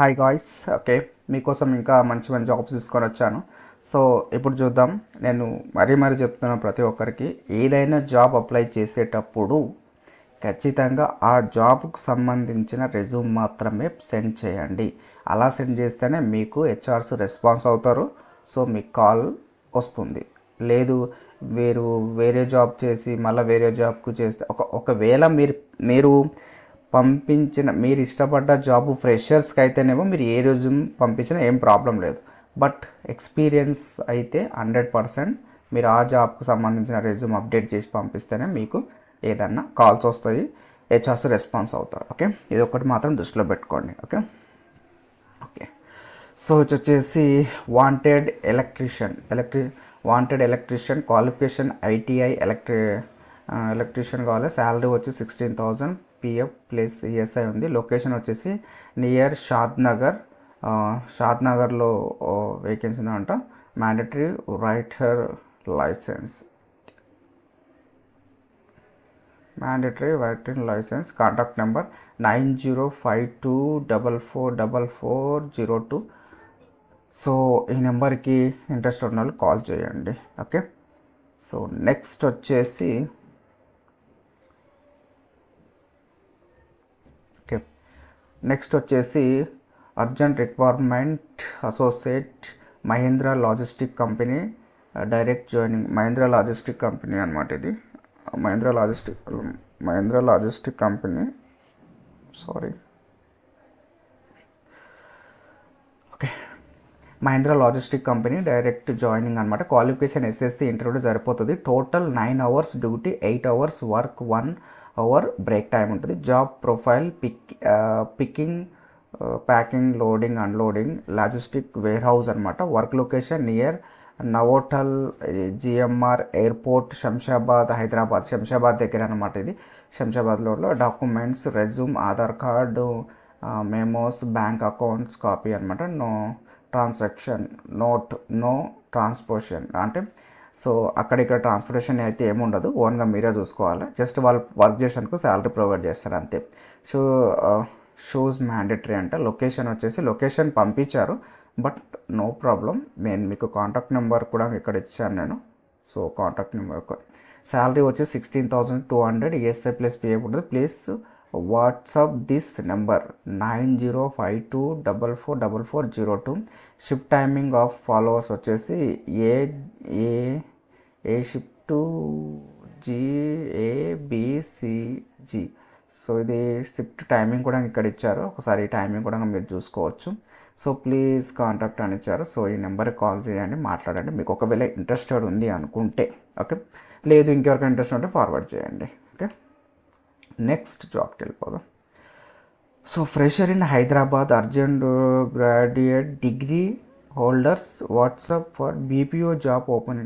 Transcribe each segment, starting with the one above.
Hi guys okay మీకోసం ఇంకా మంచి మంచి జాబ్స్ తీసుకొని వచ్చాను. సో ఇప్పుడు చూద్దాం. నేను మరీ మరీ చెప్తున్నా ప్రతి ఒక్కరికి ఏదైనా జాబ్ అప్లై చేసేటప్పుడు ఖచ్చితంగా ఆ జాబ్కు సంబంధించిన రెజ్యూమ్ మాత్రమే సెండ్ చేయండి. అలా సెండ్ చేస్తేనే మీకు హెచ్ఆర్స్ రెస్పాన్స్ అవుతారు. సో మీకు కాల్ వస్తుంది. లేదు మీరు వేరే జాబ్ చేసి మళ్ళీ వేరే జాబ్కు చేస్తే ఒక ఒకవేళ మీరు మీరు పంపించిన మీరు ఇష్టపడ్డ జాబ్ ఫ్రెషర్స్కి అయితేనేమో మీరు ఏ రోజు పంపించినా ఏం ప్రాబ్లం లేదు. బట్ ఎక్స్పీరియన్స్ అయితే హండ్రెడ్ పర్సెంట్ మీరు ఆ జాబ్కు సంబంధించిన రెజ్యూమ్ అప్డేట్ చేసి పంపిస్తేనే మీకు ఏదన్నా కాల్స్ వస్తాయి హెచ్ఆర్స్ రెస్పాన్స్ అవుతారు. ఓకే ఇది ఒకటి మాత్రం దృష్టిలో పెట్టుకోండి. ఓకే ఓకే సో వచ్చేసి wanted electrician electric wanted electrician qualification ITI electric electrician కావాలి. శాలరీ వచ్చి sixteen thousand PF plus ESI ఉంది. లొకేషన్ వచ్చేసి నియర్ షాద్ నగర్ షాద్ నగర్లో వేకెన్సీ ఉందంట. Mandatory writer licence mandatory writing licence contact number nine zero five two double four double four zero two so ఈ నెంబర్కి interest ఉన్న వాళ్ళు కాల్ చేయండి. ఓకే సో నెక్స్ట్ వచ్చేసి నెక్స్ట్ వచ్చేసి urgent requirement associate Mahindra logistic company uh, direct joining Mahindra logistic company అనమాట ఇది. Uh, Mahindra logistic um, Mahindra logistic company. Sorry okay Mahindra logistic company direct joining అనమాట qualification SSC interview సరిపోతుంది total nine hours duty eight hours work one hour break time ఉంటుంది. Job profile pick picking packing loading unloading logistic warehouse అనమాట work location near Novotel GMR airport Shamshabad Hyderabad. Shamshabad దగ్గర అనమాట ఇది. శంషాబాద్లో documents resume Aadhaar card memos bank accounts copy అనమాట no transaction note no transportation అంటే so అక్కడ ఇక్కడ transportation అయితే ఏముండదు ఓన్గా మీరే చూసుకోవాలి. జస్ట్ వాళ్ళు వర్క్ చేసేందుకు శాలరీ ప్రొవైడ్ చేస్తారు అంతే. సో షూస్ మ్యాండేటరీ అంటే లొకేషన్ వచ్చేసి లొకేషన్ పంపించారు. బట్ నో ప్రాబ్లం నేను మీకు కాంటాక్ట్ నెంబర్ కూడా ఇక్కడ ఇచ్చాను నేను. సో కాంటాక్ట్ నెంబర్ శాలరీ వచ్చి sixteen thousand two hundred ESI plus pay ఉంటుంది. Please WhatsApp this number nine zero five two double four double four zero two. Shift timing of followers వచ్చేసి A A A shift G ABCG so ఇది shift timing కూడా ఇక్కడ ఇచ్చారు. ఒకసారి timing కూడా మీరు చూసుకోవచ్చు. సో ప్లీజ్ కాంటాక్ట్ అని ఇచ్చారు. సో ఈ నెంబర్కి కాల్ చేయండి మాట్లాడండి. మీకు ఒకవేళ ఇంట్రెస్టెడ్ ఉంది అనుకుంటే ఓకే? లేదు ఇంకెవరికైనా ఇంట్రెస్ట్ ఉంటే ఫార్వర్డ్ చేయండి ఓకే? నెక్స్ట్ జాబ్కి వెళ్ళిపోదాం so fresher in Hyderabad urgent graduate degree holders WhatsApp for BPO job open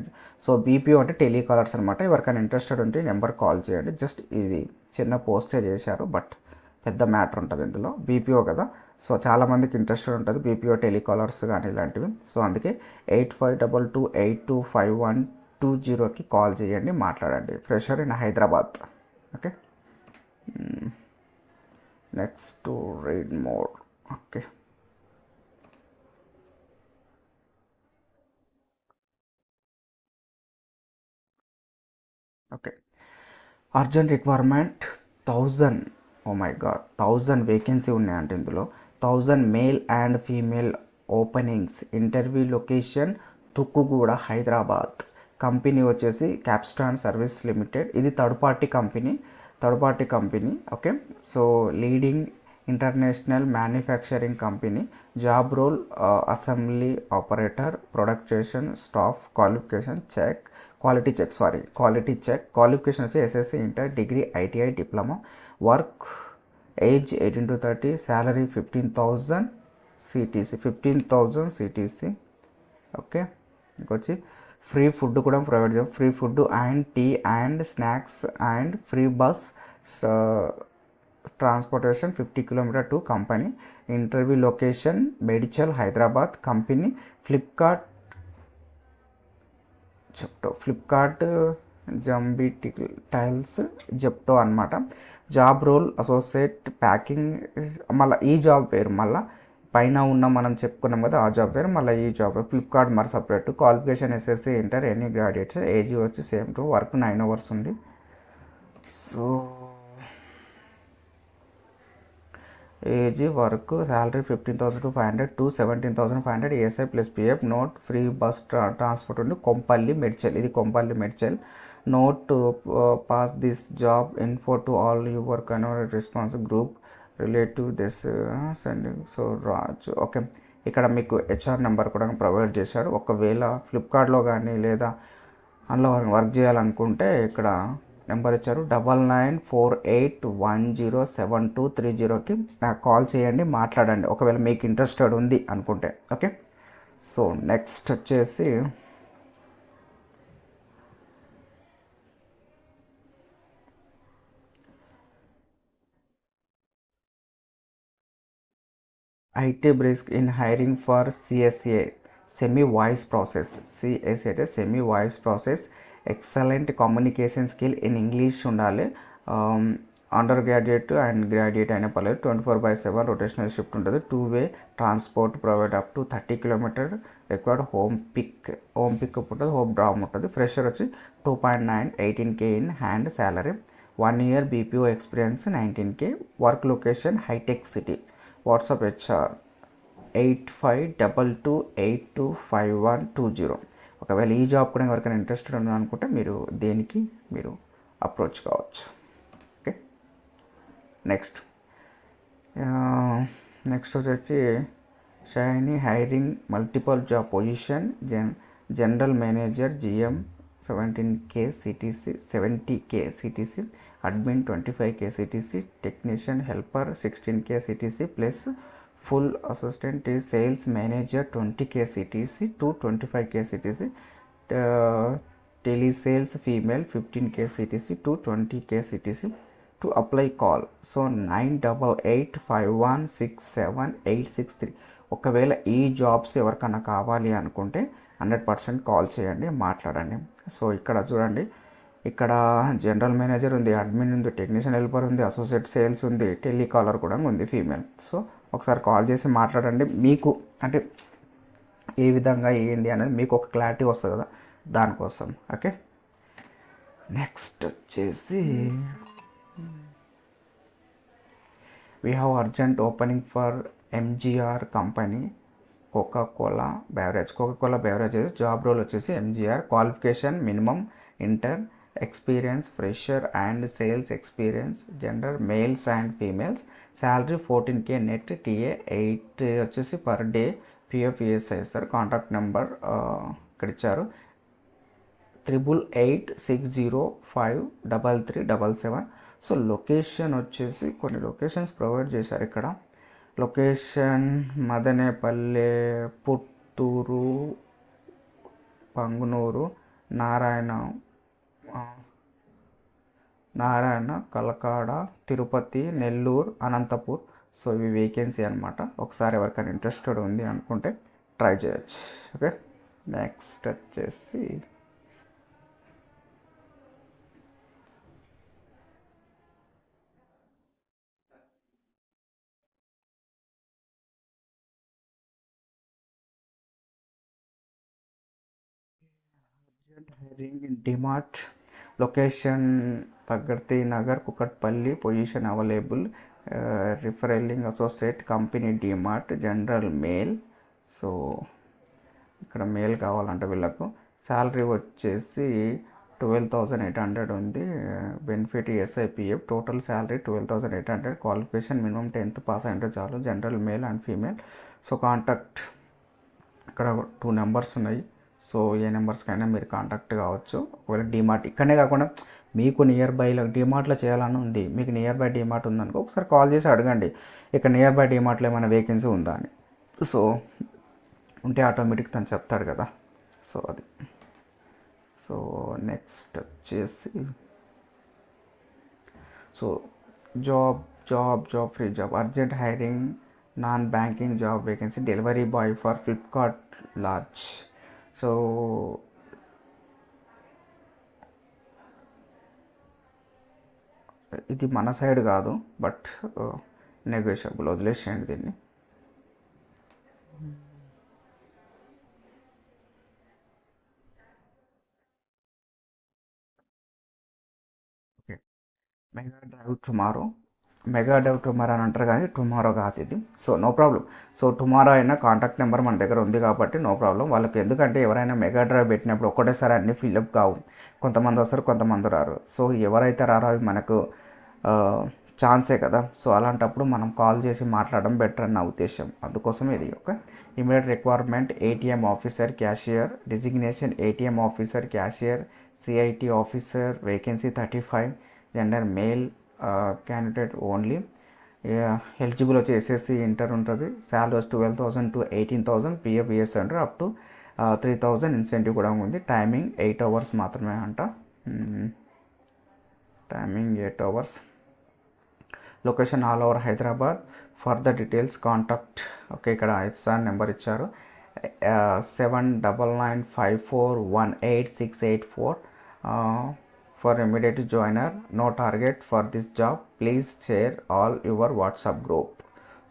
so BPO అంటే టెలికాలర్స్ అనమాట ఎవరికైనా ఇంట్రెస్టెడ్ ఉంటే నెంబర్ కాల్ చేయండి. జస్ట్ ఇది చిన్న పోస్టే చేశారు బట్ పెద్ద మ్యాటర్ ఉంటుంది ఇందులో. బీపీఓ కదా. సో చాలామందికి ఇంట్రెస్టెడ్ ఉంటుంది బీపీఓ టెలికాలర్స్ కానీ ఇలాంటివి. సో అందుకే eight five double two eight two five one two జీరోకి కాల్ చేయండి మాట్లాడండి. Fresher in Hyderabad okay next to read more okay okay urgent requirement thousand oh my god thousand vacancy ఉన్నాయంటే ఇందులో. Thousand male and female openings interview location Tukkuguda Hyderabad. Company వచ్చేసి Capstan service limited ఇది third party company third party company okay so leading international manufacturing company job role assembly operator production staff qualification check quality check sorry quality check qualification వచ్చి SSC inter degree ITI diploma work age eighteen to thirty salary fifteen thousand CTC fifteen thousand CTC okay ఇంకొచ్చి free food కూడా provide చేయం. Free food and tea and snacks and free bus transportation fifty kilometre to company interview location Medchal Hyderabad company Flipkart Zepto Flipkart జంబీ tiles Zepto అనమాట job role associate packing మళ్ళీ ఈ job పేరు మళ్ళీ పైన ఉన్న మనం చెప్పుకున్నాం కదా ఆ జాబ్ వేరు మళ్ళీ ఈ జాబ్ ఫ్లిప్కార్ట్ మరి separate qualification SSC inter any graduates age వచ్చి same to work nine hours ఉంది. So age work salary fifteen thousand to five hundred to seventeen thousand five hundred ESI plus PF note free bus transport ఉంది. కొంపల్లి మెడ్చల్ ఇది Kompally Medchal note pass this job info to all your cover response group relative this sending so Raj okay ఇక్కడ మీకు HR number కూడా provide చేశాడు ఒకవేళ ఫ్లిప్కార్ట్లో కానీ లేదా అందులో వర్క్ చేయాలనుకుంటే ఇక్కడ నెంబర్ ఇచ్చారు. Double nine four eight one zero seven two three జీరోకి నాకు కాల్ చేయండి మాట్లాడండి. ఒకవేళ మీకు ఇంట్రెస్టెడ్ ఉంది అనుకుంటే ఓకే సో నెక్స్ట్ వచ్చేసి IT brisk in hiring for CSA semi voice process. CSA అంటే semi voice process excellent communication skill in English ఉండాలి. అండర్ గ్రాడ్యుయేట్ అండ్ గ్రాడ్యుయేట్ అయిన పర్లేదు. Twenty four by seven rotational shift ఉంటుంది. Two way transport provide up to thirty kilometre required home pick home pickup ఉంటుంది home drop ఉంటుంది. Fresher వచ్చి two point nine eighteen K in hand salary one year BPO experience nineteen K work location hitech City WhatsApp HR eight five double two eight two five one two zero. ఒకవేళ ఈ job కూడా ఎవరికైనా interested ఉంది అనుకుంటే మీరు దేనికి మీరు approach కావచ్చు. ఓకే? నెక్స్ట్. నెక్స్ట్ వచ్చేసి Shiny hiring multiple job position gen general manager GM seventeen K CTC seventy K CTC admin twenty five K CTC technician helper sixteen K CTC plus full assistant sales manager twenty K CTC to twenty five K CTC telesales female fifteen K CTC to twenty K CTC to apply call so nine double eight five one six seven eight six three ఒకవేళ ఈ jobs ఎవరికైనా కావాలి అనుకుంటే hundred percent call చేయండి మాట్లాడండి. So ఇక్కడ చూడండి. ఇక్కడ జనరల్ మేనేజర్ ఉంది అడ్మిన్ ఉంది టెక్నీషియన్ హెల్పర్ ఉంది అసోసియేట్ సేల్స్ ఉంది టెలికాలర్ కూడా ఉంది ఫీమేల్. సో ఒకసారి కాల్ చేసి మాట్లాడండి. మీకు అంటే ఏ విధంగా ఏంది అనేది మీకు ఒక క్లారిటీ వస్తుంది కదా దానికోసం. ఓకే? నెక్స్ట్ వచ్చేసి we have urgent opening for MGR company Coca Cola beverage Coca Cola beverages job role వచ్చేసి MGR qualification minimum inter experience fresher and sales experience gender males and females salary fourteen K net TA eight వచ్చేసి per day PF ESI sir contact number ఇక్కడ ఇచ్చారు. Triple eight six zero five double three double seven so location వచ్చేసి కొన్ని locations provide చేశారు ఇక్కడ. Location Madanapalle Puttur Pangunur Narayana Narayana Kalakada Tirupati Nellore Anantapur. So ఇవి vacancy అనమాట ఒకసారి ఎవరికైనా ఇంట్రెస్టెడ్ ఉంది అనుకుంటే ట్రై చేయొచ్చు. ఓకే నెక్స్ట్ వచ్చేసి DMart. Location DMart Nagar Pagarti position available. position associate company referring general male. So ఇక్కడ మేల్ కావాలంట వీళ్ళకు. శాలరీ వచ్చేసి ట్వెల్వ్ థౌజండ్ ఎయిట్ హండ్రెడ్ ఉంది. Benefit SIPF. Total salary twelve thousand eight hundred. Qualification minimum tenth pass అయితే చాలు. General male and female. So contact. ఇక్కడ two numbers ఉన్నాయి. So ఏ నెంబర్స్కైనా మీరు కాంటాక్ట్ కావచ్చు. ఒకవేళ డిమార్ట్ ఇక్కడనే కాకుండా మీకు నియర్ బైలో డిమార్ట్లో చేయాలని ఉంది మీకు నియర్ బై డిమార్ట్ ఉందనుకో ఒకసారి కాల్ చేసి అడగండి ఇక్కడ నియర్ బై డిమార్ట్లో ఏమైనా వేకెన్సీ ఉందా అని. సో ఉంటే ఆటోమేటిక్ తను చెప్తాడు కదా. సో అది. సో నెక్స్ట్ వచ్చేసి so job job job free job urgent hiring non banking job vacancy delivery boy for Flipkart large so ఇది మన సైడ్ కాదు బట్ నెగోషియబుల్ వదిలేసేయండి దీన్ని. Okay mega drive tomorrow mega drive tomorrow అని అంటారు కానీ టుమారో కాదు ఇది. So no problem so tomorrow అయినా కాంటాక్ట్ నెంబర్ మన దగ్గర ఉంది కాబట్టి నో ప్రాబ్లం వాళ్ళకి ఎందుకంటే ఎవరైనా మెగా డ్రైవ్ పెట్టినప్పుడు ఒక్కటేసారి అన్ని ఫిల్అప్ కావు. కొంతమంది వస్తారు కొంతమంది రారు. సో ఎవరైతే రారో అవి మనకు ఛాన్సే కదా. సో అలాంటప్పుడు మనం కాల్ చేసి మాట్లాడడం బెటర్ అని నా ఉద్దేశం. అందుకోసం ఇది ఒక immediate requirement ATM officer cashier designation ATM officer cashier CIT officer vacancy thirty five gender male candidate only eligible వచ్చి ఎస్ఎస్సి ఇంటర్ ఉంటుంది. శాలరీ వచ్చి twelve thousand to eighteen thousand PF years అంటారు up to three thousand incentive కూడా ఉంది. Timing eight hours మాత్రమే అంట. Timing eight hours location all over Hyderabad for the details contact okay ఇక్కడ sir number ఇచ్చారు. Seven double nine five four one eight six eight four for immediate joiner no target for this job please share all your WhatsApp group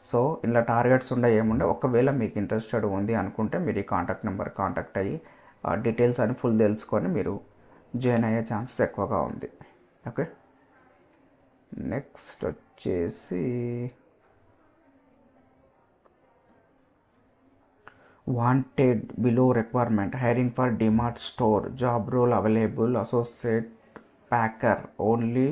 so ఇలా targets ఉండే ఏముండే? ఒకవేళ మీకు interested ఉంది అనుకుంటే మీరు ఈ కాంటాక్ట్ నెంబర్ కాంటాక్ట్ అయ్యి డీటెయిల్స్ అని ఫుల్ తెలుసుకొని మీరు జాయిన్ అయ్యే ఛాన్సెస్ ఎక్కువగా ఉంది. ఓకే నెక్స్ట్ వచ్చేసి wanted below requirement hiring for DMart store job role available associate packer only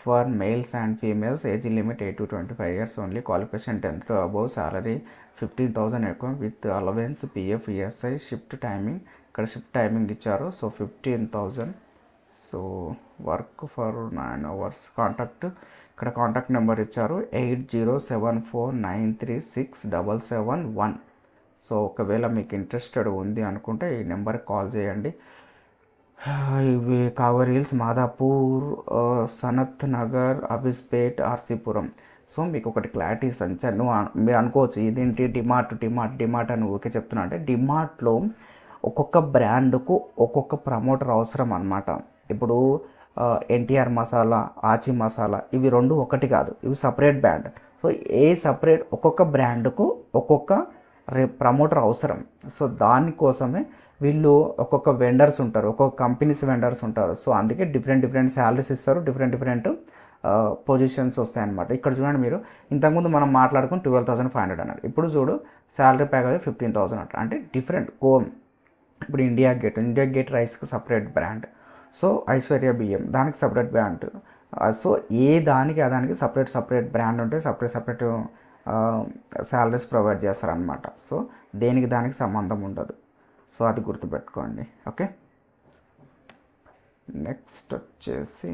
for males and females age limit eight to twenty five years only qualification tenth above salary fifteen thousand account with allowance PF ESI shift timing ఇక్కడ shift timing ఇచ్చారు. So fifteen thousand so work for nine hours contact ఇక్కడ contact number ఇచ్చారు. Eight zero seven four nine three six double seven one so ఒకవేళ మీకు interested ఉంది అనుకుంటే ఈ నెంబర్కి కాల్ చేయండి. ఇవి కావర్ హిల్స్ మాదాపూర్ సనత్ నగర్ అబిస్పేట్ ఆర్సీపురం. సో మీకు ఒకటి క్లారిటీ ఇస్తాను నువ్వు మీరు అనుకోవచ్చు ఇదేంటి డిమార్ట్ డిమార్ట్ డిమార్ట్ అని ఊరికే చెప్తున్నా అంటే డిమార్ట్లో ఒక్కొక్క బ్రాండ్కు ఒక్కొక్క ప్రమోటర్ అవసరం అనమాట ఇప్పుడు ఎన్టీఆర్ మసాలా ఆచి మసాలా ఇవి రెండు ఒకటి కాదు. ఇవి separate brand so a separate ఒక్కొక్క బ్రాండ్కు ఒక్కొక్క రే ప్రమోటర్ అవసరం. సో దానికోసమే వీళ్ళు ఒక్కొక్క వెండర్స్ ఉంటారు ఒక్కొక్క కంపెనీస్ వెండర్స్ ఉంటారు. సో అందుకే డిఫరెంట్ డిఫరెంట్ శాలరీస్ ఇస్తారు డిఫరెంట్ డిఫరెంట్ పొజిషన్స్ వస్తాయన్నమాట. ఇక్కడ చూడండి మీరు ఇంతకుముందు మనం మాట్లాడుకుని ట్వెల్వ్ థౌసండ్ ఫైవ్ హండ్రెడ్ అన్నారు. ఇప్పుడు చూడు శాలరీ ప్యాకేజ్ ఫిఫ్టీన్ థౌసండ్ అట్లా అంటే. డిఫరెంట్ కోమ్ ఇప్పుడు ఇండియా గేట్ ఇండియా గేట్ రైస్కి సపరేట్ బ్రాండ్ సో ఐశ్వర్య బియ్యం దానికి సపరేట్ బ్రాండ్ సో ఏ దానికి ఆ దానికి సపరేట్ సపరేట్ బ్రాండ్ ఉంటే సపరేట్ సపరేట్ శాలరీస్ ప్రొవైడ్ చేస్తారనమాట సో దేనికి దానికి సంబంధం ఉండదు. సో అది గుర్తుపెట్టుకోండి. ఓకే? నెక్స్ట్ వచ్చేసి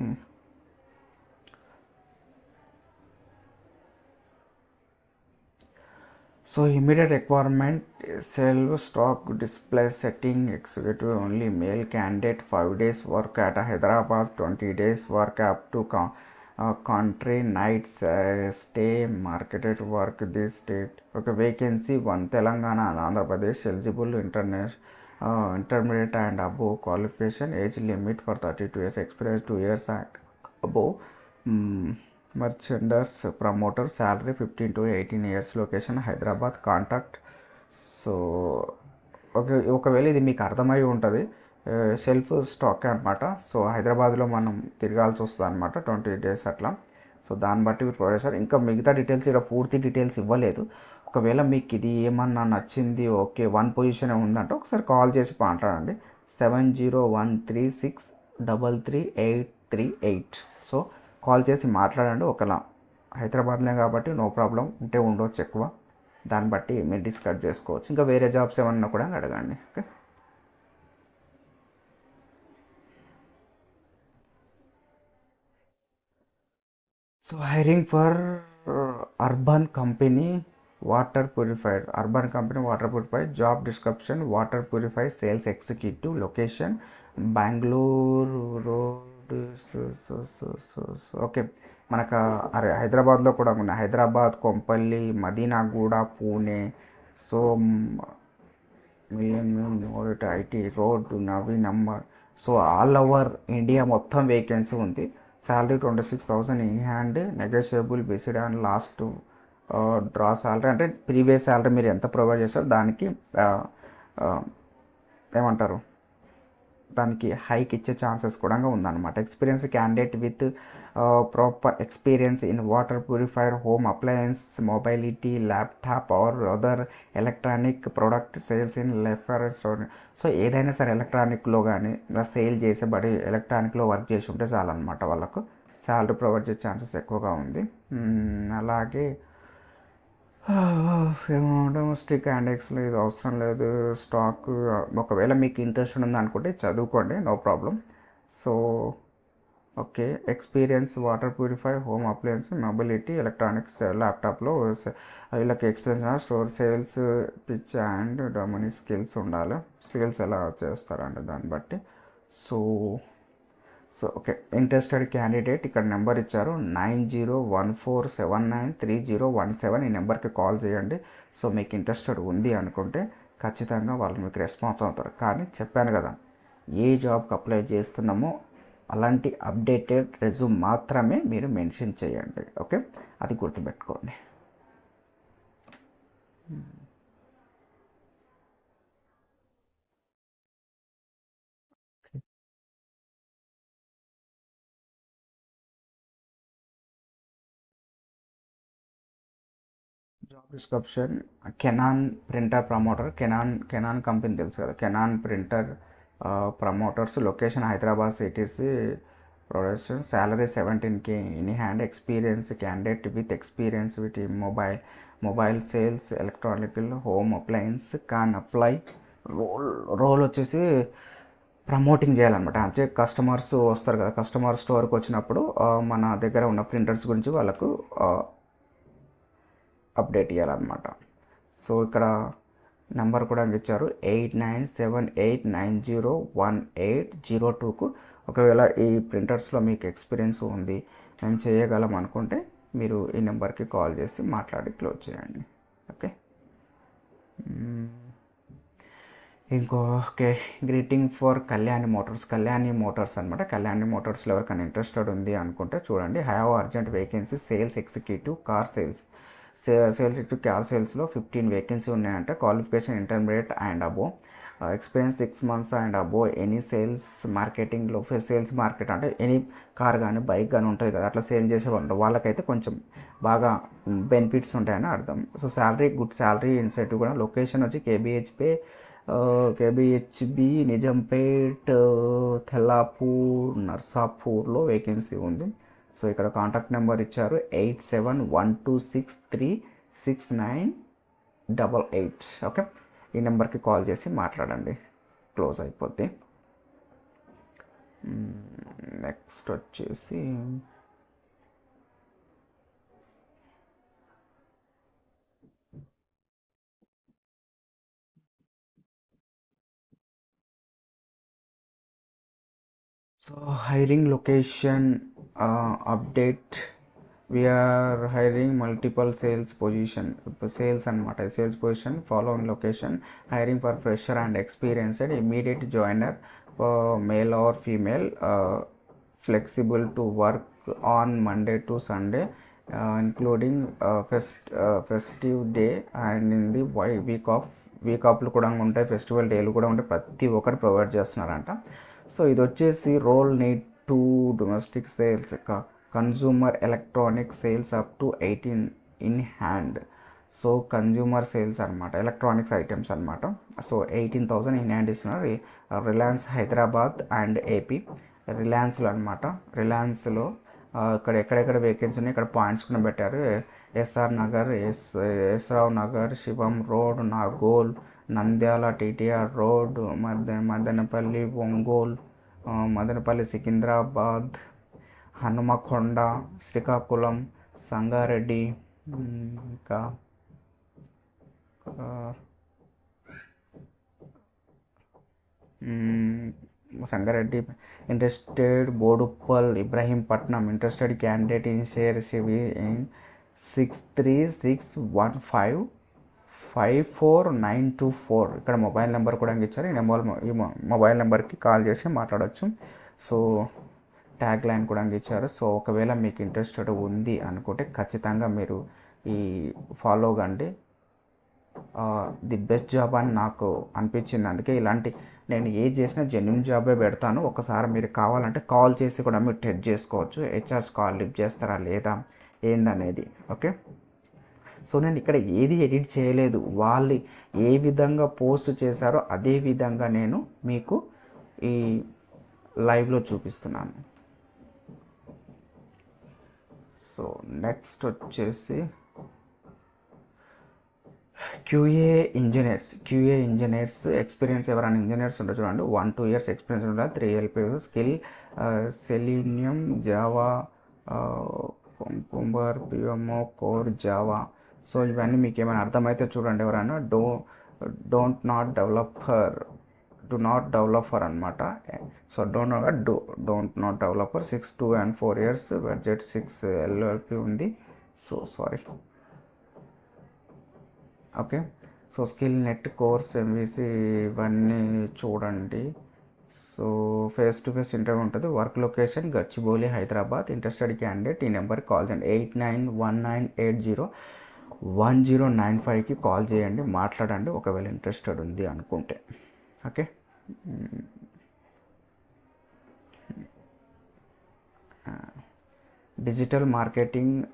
so immediate requirement sell stock display setting executive only male candidate five days work at Hyderabad twenty days work up to country nights stay marketed work the state ఒక vacancy one Telangana and Andhra Pradesh eligible international intermediate and above qualification age limit for thirty two years experience two years and above merchandisers promoter salary fifteen to eighteen years location Hyderabad contact so okay ఒకవేళ ఇది మీకు అర్థమై ఉంటుంది self stock అనమాట so హైదరాబాద్లో మనం తిరగాల్సి వస్తుంది అనమాట ట్వంటీ డేస్ అట్లా. సో దాన్ని బట్టి మీరు ప్రొవైడ్ చేస్తారు. ఇంకా మిగతా డీటెయిల్స్ ఇక్కడ పూర్తి డీటెయిల్స్ ఇవ్వలేదు. ఒకవేళ మీకు ఇది ఏమన్నా నచ్చింది ఓకే వన్ పొజిషన్ ఉందంటే ఒకసారి కాల్ చేసి మాట్లాడండి. Seven zero one three six double three eight three eight. So call చేసి మాట్లాడండి. ఒకలా హైదరాబాద్లో కాబట్టి నో ప్రాబ్లం ఉంటే ఉండవచ్చు ఎక్కువ. దాన్ని బట్టి మీరు డిస్కస్ చేసుకోవచ్చు. ఇంకా వేరే జాబ్స్ ఏమన్నా కూడా అడగండి. Okay? So hiring for Urban Company water purifier Urban Company water purifier job description water purify sales executive location Bengaluru road okay మనకు అరే హైదరాబాద్లో కూడా ఉన్నాయి Hyderabad Kompally Madinaguda Pune. So million IT road Navi number so all over India మొత్తం vacancy ఉంది. Salary twenty six thousand in hand negotiable based on last draw salary అంటే previous salary మీరు ఎంత ప్రొవైడ్ చేస్తారో దానికి uh, uh, ఏమంటారు? దానికి hike ఇచ్చే ఛాన్సెస్ కూడా ఉందన్నమాట. Experience candidate with proper experience in water purifier home appliance mobility laptop or other electronic product sales in లెఫర్ so ఏదైనా సరే ఎలక్ట్రానిక్లో కానీ సేల్ చేసేబడి ఎలక్ట్రానిక్లో వర్క్ చేసి ఉంటే చాలన్నమాట వాళ్ళకు. శాలరీ ప్రొవైడ్ చేసే ఛాన్సెస్ ఎక్కువగా ఉంది. అలాగే డొమెస్టిక్ ఇండెక్స్లో ఇది అవసరం లేదు. స్టాక్ ఒకవేళ మీకు ఇంట్రెస్ట్ ఉంది అనుకుంటే చదువుకోండి no problem so okay. Experience water purify home appliance mobility electronics ల్యాప్టాప్లో వీళ్ళకి experience store sales pitch and Domini skills ఉండాలి. స్కిల్స్ ఎలా చేస్తారంటే దాన్ని బట్టి. So so okay. Interested candidate ఇక్కడ నెంబర్ ఇచ్చారు. Nine zero one four seven nine three zero one seven ఈ నెంబర్కి కాల్ చేయండి. సో మీకు ఇంట్రెస్టెడ్ ఉంది అనుకుంటే ఖచ్చితంగా వాళ్ళు మీకు రెస్పాన్స్ అవుతారు. కానీ చెప్పాను కదా ఏ జాబ్కి అప్లై చేస్తున్నామో అలాంటి అప్డేటెడ్ రెజ్యూమ్ మాత్రమే మీరు మెన్షన్ చేయండి. ఓకే? అది గుర్తుపెట్టుకోండి. Job description Canon printer promoter Canon Canon company తెలుసు కదా? Canon printer promoters location Hyderabad cities production salary seventeen K in hand experience candidate with experience with mobile mobile sales electronical home appliance can apply role role వచ్చేసి promoting చేయాలన్నమాట. అంటే customers వస్తారు కదా customer స్టోర్కి వచ్చినప్పుడు మన దగ్గర ఉన్న ప్రింటర్స్ గురించి వాళ్ళకు అప్డేట్ ఇవ్వాలన్నమాట సో ఇక్కడ నెంబర్ కూడా ఇచ్చారు eight nine seven eight nine zero one eight zero టూకు ఒకవేళ ఈ ప్రింటర్స్లో మీకు ఎక్స్పీరియన్స్ ఉంది మేము చేయగలం అనుకుంటే మీరు ఈ నెంబర్కి కాల్ చేసి మాట్లాడి క్లోజ్ చేయండి. ఓకే? ఇంకో okay. Greeting for Kalyani Motors Kalyani Motors అనమాట కళ్యాణి మోటార్స్లో ఎవరికైనా ఇంట్రెస్టెడ్ ఉంది అనుకుంటే చూడండి. Have urgent vacancy sales executive car sales sales executive car సేల్స్లో ఫిఫ్టీన్ వేకెన్సీ ఉన్నాయంటే. Qualification intermediate and above. Experience six months and above. Any sales మార్కెటింగ్లో sales market అంటే any car కానీ బైక్ కానీ ఉంటుంది కదా అట్లా సేల్ చేసే వాళ్ళు వాళ్ళకైతే కొంచెం బాగా బెనిఫిట్స్ ఉంటాయని అర్థం. So salary good salary incentive కూడా. లొకేషన్ వచ్చి కేబిహెచ్పే కేబిహెచ్బి నిజంపేట్ తెల్లాపూర్ నర్సాపూర్లో వేకెన్సీ ఉంది. సో ఇక్కడ కాంటాక్ట్ నెంబర్ ఇచ్చారు eight seven one two six three six nine double eight. Okay? ఈ నెంబర్కి కాల్ చేసి మాట్లాడండి. క్లోజ్ అయిపోద్ది. నెక్స్ట్ వచ్చేసి so hiring location update we are hiring multiple sales position sales అనమాట sales position following location hiring for fresher and experienced immediate joiner male or female flexible to work on Monday to Sunday including fest festive day and in the why week off week ఆఫ్లు కూడా ఉంటాయి festival డేలు కూడా ఉంటాయి. ప్రతి ఒక్కటి provide చేస్తున్నారంట. So ఇది వచ్చేసి role neat to domestic sales consumer electronic sales up to eighteen in hand so consumer sales అనమాట ఎలక్ట్రానిక్స్ ఐటమ్స్ అనమాట. So eighteen thousand in hand ఇస్తున్నారు. రిలయన్స్ హైదరాబాద్ అండ్ ఏపీ రిలయన్స్లో అనమాట. రిలయన్స్లో ఇక్కడ ఎక్కడెక్కడ వేకెన్సీ ఉన్నాయి ఇక్కడ పాయింట్స్ కూడా పెట్టారు. SR Nagar S S Rao Nagar Shivam road Nagole Nandyal TTR road మద్య మదనపల్లి ఒంగోల్ మదనపల్లి సికింద్రాబాద్ హనుమకొండ శ్రీకాకుళం సంగారెడ్డి ఇంకా Sangareddy interested Boduppal Ibrahimpatnam interested candidate in share CV in six three six one five five four nine two four. ఇక్కడ mobile number కూడా ఇచ్చారు. ఈ number ఈ mobile నెంబర్కి call చేసి మాట్లాడవచ్చు సో ట్యాగ్ లైన్ కూడా ఇచ్చారు. సో ఒకవేళ మీకు ఇంట్రెస్టెడ్ ఉంది అనుకుంటే ఖచ్చితంగా మీరు ఈ ఫాలో కండి. ది బెస్ట్ జాబ్ అని నాకు అనిపించింది. అందుకే ఇలాంటి నేను ఏ చేసినా జెన్యున్ జాబే పెడతాను. ఒకసారి మీరు కావాలంటే కాల్ చేసి కూడా మీరు టెస్ట్ చేసుకోవచ్చు. హెచ్ఆర్స్ కాల్ లిఫ్ట్ చేస్తారా లేదా? ఏందనేది. ఓకే? సో నేను ఇక్కడ ఏది ఎడిట్ చేయలేదు. వాళ్ళు ఏ విధంగా పోస్ట్ చేశారో అదే విధంగా నేను మీకు ఈ లైవ్లో చూపిస్తున్నాను. సో నెక్స్ట్ వచ్చేసి QA engineers. QA engineers experience ఎవరైనా ఇంజనీర్స్ ఉంటారు చూడండి. వన్ టూ ఇయర్స్ ఎక్స్పీరియన్స్ ఉంటుంది three LP skill Selenium Java cucumber PMO core Java. So ఇవన్నీ మీకు ఏమైనా అర్థమైతే చూడండి ఎవరైనా do don't not developer do not developer అనమాట so don't do don't not developer six two and four years budget six LLP ఉంది. So sorry. Okay. So skill net course MBC ఇవన్నీ చూడండి. So face to face interview ఉంటుంది. Work location Gachibowli Hyderabad. Interested candidate ఈ నెంబర్కి call చేయండి. Eight nine one nine eight zero. One zero nine ఫైవ్కి call చేయండి మాట్లాడండి ఒకవేళ ఇంట్రెస్టెడ్ ఉంది అనుకుంటే. Okay? Digital marketing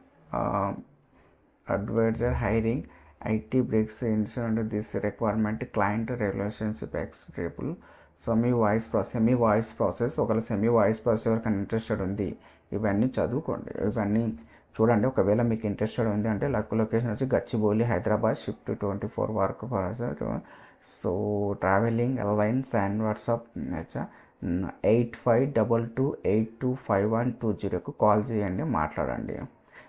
advisor hiring IT breaks insurant this requirement client relationship expressible semi voice process semi voice process ఒకవేళ semi voice process ఎవరికైనా interested ఉంది ఇవన్నీ చదువుకోండి. ఇవన్నీ చూడండి ఒకవేళ మీకు ఇంట్రెస్టెడ్ ఉంది అంటే లక్ లొకేషన్ వచ్చి Gachibowli Hyderabad shift twenty four work so traveling ఎల్వైన్స్ and WhatsApp eight five double two eight two five one two జీరోకు call చేయండి మాట్లాడండి.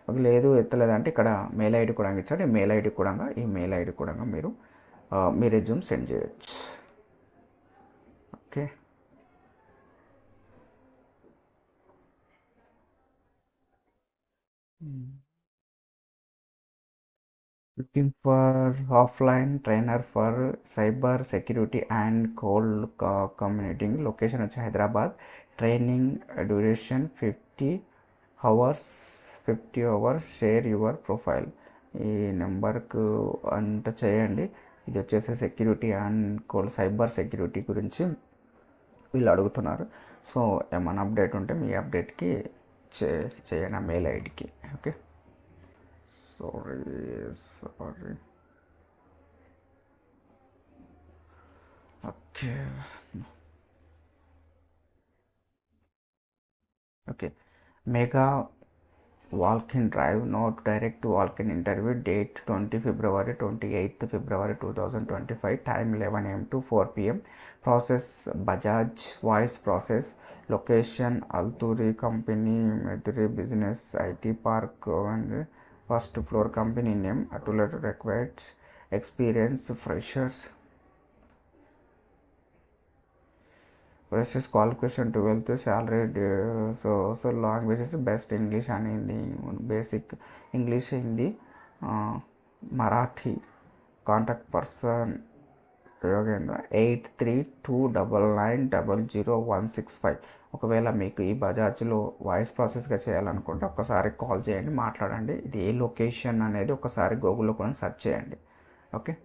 ఒక లేదు ఎత్తలేదంటే ఇక్కడ మెయిల్ ఐడి కూడా ఇచ్చాడు. ఈ మెయిల్ ఐడి కూడా ఈ మెయిల్ ఐడి కూడా మీరు మీ రెజ్యూమ్ సెండ్ చేయొచ్చు. Okay Hmm. looking for offline trainer for cyber security and cold co- communicating location వచ్చి Hyderabad. Training duration fifty hours fifty hours share your profile ఈ నెంబర్కు అంత చేయండి. ఇది వచ్చేసి security and cold cyber security గురించి వీళ్ళు అడుగుతున్నారు. సో ఏమైనా అప్డేట్ ఉంటే మీ అప్డేట్కి చే చేయను మెయిల్ ఐడికి okay sorry sorry okay okay mega walk-in drive not direct walk-in interview date 20 february 28th february 2025 time 11 am to 4 pm process bajaj voice process location alturi company meduri business it park and first floor company name attular required experience freshers freshers qualification twelfth salary so so languages best English అనేది basic English Hindi Marathi contact person Yogendra eight three two double nine double zero one six five ఒకవేళ మీకు ఈ బజాజ్లో voice ప్రాసెస్గా చేయాలనుకుంటే ఒకసారి call చేయండి మాట్లాడండి. ఇది ఏ location అనేది ఒకసారి గూగుల్లో కూడా సెర్చ్ చేయండి. Okay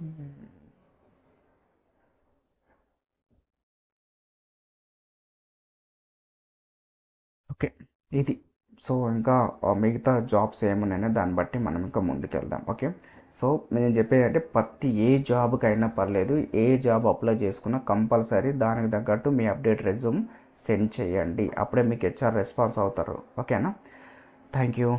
hmm. ఇది. సో ఇంకా మిగతా జాబ్స్ ఏమున్నాయో దాన్ని బట్టి మనం ఇంకా ముందుకెళ్దాం. ఓకే? సో నేను చెప్పేది అంటే ప్రతి ఏ జాబ్కైనా పర్లేదు ఏ జాబ్ అప్లై చేసుకున్నా కంపల్సరీ దానికి తగ్గట్టు మీ అప్డేట్ రెజ్యూమ్ సెండ్ చేయండి. అప్పుడే మీకు హెచ్ఆర్ రెస్పాన్స్ అవుతారు. ఓకేనా? Thank you.